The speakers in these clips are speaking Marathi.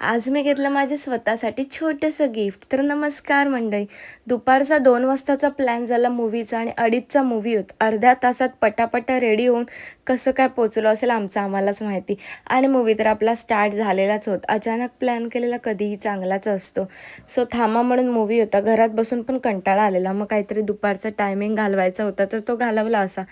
आज मी घेतलं माझ्या स्वतःसाठी छोटंसं गिफ्ट तर नमस्कार मंडळी. दुपारचा दोन वाजताचा प्लॅन झाला मूवीचा आणि अडीचचा मूवी होता. अर्ध्या तासात पटापटा रेडी होऊन कसं काय पोचलो असेल आमचं आम्हालाच माहिती. आणि मूवी तर आपला स्टार्ट झालेलाच होत. अचानक प्लॅन केलेला कधीही चांगलाच असतो. सो थांबा म्हणून मूवी होता. घरात बसून पण कंटाळा आलेला. मग काहीतरी दुपारचा टायमिंग घालवायचा होता. तर तो घालवला असा.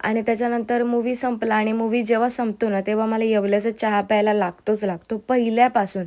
आणि त्याच्यानंतर मूवी संपला. आणि मूवी जेव्हा संपतो ना तेव्हा मला येवल्याचा चहा प्यायला लागतोच लागतो. पहिल्यापासून.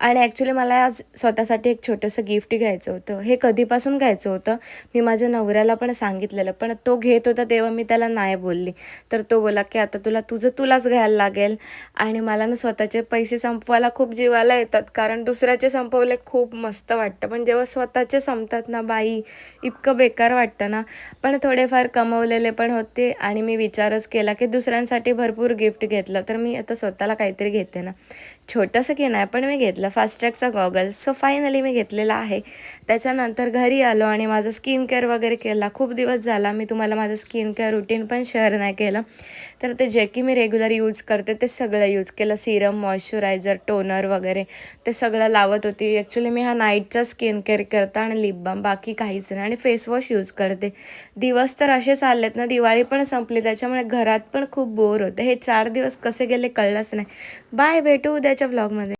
आणि ॲक्च्युली मला आज स्वतःसाठी एक छोटंसं गिफ्ट घ्यायचं होतं. हे कधीपासून घ्यायचं होतं? मी माझ्या नवऱ्याला पण सांगितलेलं. पण तो घेत होता तेव्हा मी त्याला नाही बोलली. तर तो बोला की आता तुला तुझं तुलाच घ्यायला लागेल. आणि मला ना स्वतःचे पैसे संपवायला खूप जीवाला येतात. कारण दुसऱ्याचे संपवले खूप मस्त वाटतं. पण जेव्हा स्वतःचे संपतात ना बाई इतकं बेकार वाटतं ना. पण थोडेफार कमवलेले पण होते. आणि मी विचारच केला की दुसऱ्यांसाठी भरपूर गिफ्ट घेतलं तर मी आता स्वतःला काहीतरी घेते ना. छोटंसं की नाही पण मी घेतलं. फास्ट ट्रॅकचा गॉगल सो फायनली मी घेतलेला आहे. त्याच्यानंतर घरी आलो आणि माझं स्किन केअर वगैरे केला. खूप दिवस झाला मी तुम्हाला माझं स्किन केअर रुटीन पण शेअर नाही केलं. तर ते जे की मी रेग्युलर यूज करते ते सगळं यूज केलं. सिरम मॉइश्चरायझर टोनर वगैरे. ते सगळं लावत होती. ॲक्च्युली मी हा नाईटचा स्किन केअर करता आणि लिप बाम बाकी काहीच नाही. आणि फेसवॉश यूज करते. दिवस तर असे चाललेत ना दिवाळी पण संपली. त्याच्यामुळे घरात पण खूप बोर होतं. हे चार दिवस कसे गेले कळलंच नाही. बाय भेटू उद्याच्या ब्लॉगमध्ये